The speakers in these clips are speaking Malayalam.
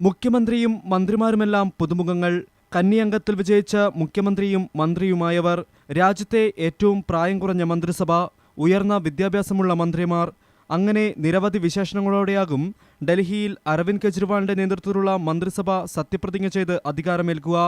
മുഖ്യമന്ത്രിയും മന്ത്രിമാരുമെല്ലാം പുതുമുഖങ്ങൾ. കന്നിയംഗത്തിൽ വിജയിച്ച മുഖ്യമന്ത്രിയും മന്ത്രിയുമായവർ രാജ്യത്തെ ഏറ്റവും പ്രായം കുറഞ്ഞ മന്ത്രിസഭ ഉയർന്ന വിദ്യാഭ്യാസമുള്ള മന്ത്രിമാർ. അങ്ങനെ നിരവധി വിശേഷണങ്ങളോടെയാകും ഡൽഹിയിൽ അരവിന്ദ് കെജ്രിവാളിന്റെ നേതൃത്വത്തിലുള്ള മന്ത്രിസഭ സത്യപ്രതിജ്ഞ ചെയ്ത് അധികാരമേൽക്കുക.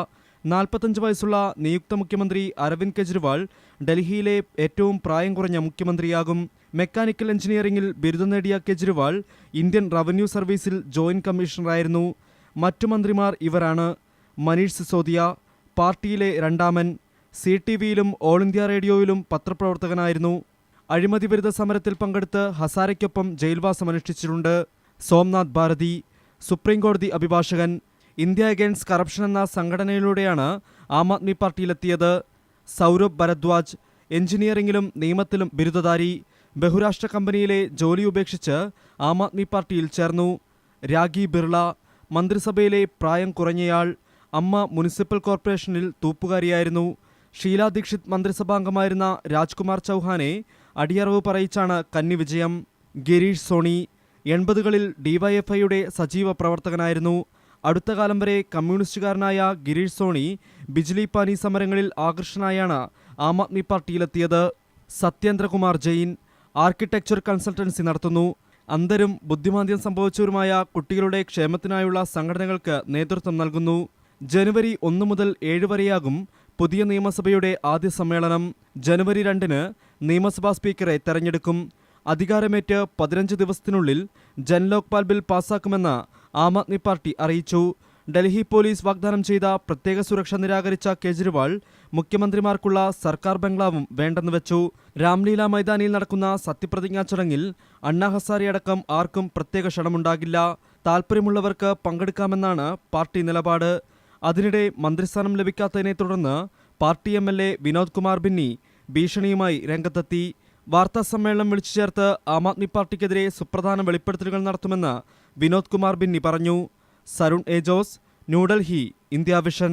നാൽപ്പത്തഞ്ച് വയസ്സുള്ള നിയുക്ത മുഖ്യമന്ത്രി അരവിന്ദ് കെജ്രിവാൾ ഡൽഹിയിലെ ഏറ്റവും പ്രായം കുറഞ്ഞ മുഖ്യമന്ത്രിയാകും. മെക്കാനിക്കൽ എഞ്ചിനീയറിംഗിൽ ബിരുദം നേടിയ കെജ്രിവാൾ ഇന്ത്യൻ റവന്യൂ സർവീസിൽ ജോയിന്റ് കമ്മീഷണറായിരുന്നു. മറ്റു മന്ത്രിമാർ ഇവരാണ്. മനീഷ് സിസോദിയ പാർട്ടിയിലെ രണ്ടാമൻ സി ടി വിയിലും ഓൾ ഇന്ത്യ റേഡിയോയിലും പത്രപ്രവർത്തകനായിരുന്നു. അഴിമതി വിരുദ്ധ സമരത്തിൽ പങ്കെടുത്ത് ഹസാരയ്ക്കൊപ്പം ജയിൽവാസം അനുഷ്ഠിച്ചിട്ടുണ്ട്. സോംനാഥ് ഭാരതി സുപ്രീംകോടതി അഭിഭാഷകൻ ഇന്ത്യ അഗെയിൻസ് കറപ്ഷൻ എന്ന സംഘടനയിലൂടെയാണ് ആം ആദ്മി പാർട്ടിയിലെത്തിയത്. സൗരഭ് ഭരദ്വാജ് എഞ്ചിനീയറിംഗിലും നിയമത്തിലും ബിരുദധാരി. ബഹുരാഷ്ട്ര കമ്പനിയിലെ ജോലി ഉപേക്ഷിച്ച് ആം ആദ്മി പാർട്ടിയിൽ ചേർന്നു. രാഗി ബിർള മന്ത്രിസഭയിലെ പ്രായം കുറഞ്ഞയാൾ അമ്മ മുനിസിപ്പൽ കോർപ്പറേഷനിൽ തൂപ്പുകാരിയായിരുന്നു. ഷീല ദീക്ഷിത് മന്ത്രിസഭാംഗമായിരുന്ന രാജ്കുമാർ ചൗഹാനെ അടിയറവ് പറയിച്ചാണ് കന്നി വിജയം. ഗിരീഷ് സോണി എൺപതുകളിൽ ഡിവൈഎഫ്ഐയുടെ സജീവ പ്രവർത്തകനായിരുന്നു. അടുത്ത കാലം വരെ കമ്മ്യൂണിസ്റ്റുകാരനായ ഗിരീഷ് സോണി ബിജ്ലി പാനി സമരങ്ങളിൽ ആകർഷനായാണ് ആം ആദ്മി പാർട്ടിയിലെത്തിയത്. സത്യേന്ദ്രകുമാർ ജെയിൻ ആർക്കിടെക്ചർ കൺസൾട്ടൻസി നടത്തുന്നു. അന്തരും ബുദ്ധിമാന്ദ്യം സംഭവിച്ചവരുമായ കുട്ടികളുടെ ക്ഷേമത്തിനായുള്ള സംഘടനകൾക്ക് നേതൃത്വം നൽകുന്നു. ജനുവരി ഒന്ന് മുതൽ ഏഴ് വരെയാകും പുതിയ നിയമസഭയുടെ ആദ്യ സമ്മേളനം. ജനുവരി രണ്ടിന് നിയമസഭാ സ്പീക്കറെ തെരഞ്ഞെടുക്കും. അധികാരമേറ്റ് പതിനഞ്ച് ദിവസത്തിനുള്ളിൽ ജൻലോക്പാൽ ബിൽ പാസാക്കുമെന്ന് ആം ആദ്മി പാർട്ടി അറിയിച്ചു. ഡൽഹി പോലീസ് വാഗ്ദാനം ചെയ്ത പ്രത്യേക സുരക്ഷ നിരാകരിച്ച കേജ്രിവാൾ മുഖ്യമന്ത്രിമാർക്കുള്ള സർക്കാർ ബംഗ്ലാവും വേണ്ടെന്ന് വെച്ചു. രാംലീല മൈതാനിയിൽ നടക്കുന്ന സത്യപ്രതിജ്ഞാ ചടങ്ങിൽ അണ്ണാ ഹസാരി അടക്കം ആർക്കും പ്രത്യേക ക്ഷണമുണ്ടാകില്ല. താൽപ്പര്യമുള്ളവർക്ക് പങ്കെടുക്കാമെന്നാണ് പാർട്ടി നിലപാട്. അതിനിടെ മന്ത്രിസ്ഥാനം ലഭിക്കാത്തതിനെ തുടർന്ന് party M L A Vinod Kumar Binny ഭീഷണിയുമായി രംഗത്തെത്തി. വാർത്താ സമ്മേളനം വിളിച്ചു ചേർത്ത് ആം ആദ്മി പാർട്ടിക്കെതിരെ സുപ്രധാന വെളിപ്പെടുത്തലുകൾ നടത്തുമെന്ന് വിനോദ് കുമാർ ബിന്നി പറഞ്ഞു. Sarun A Jose New Delhi India vision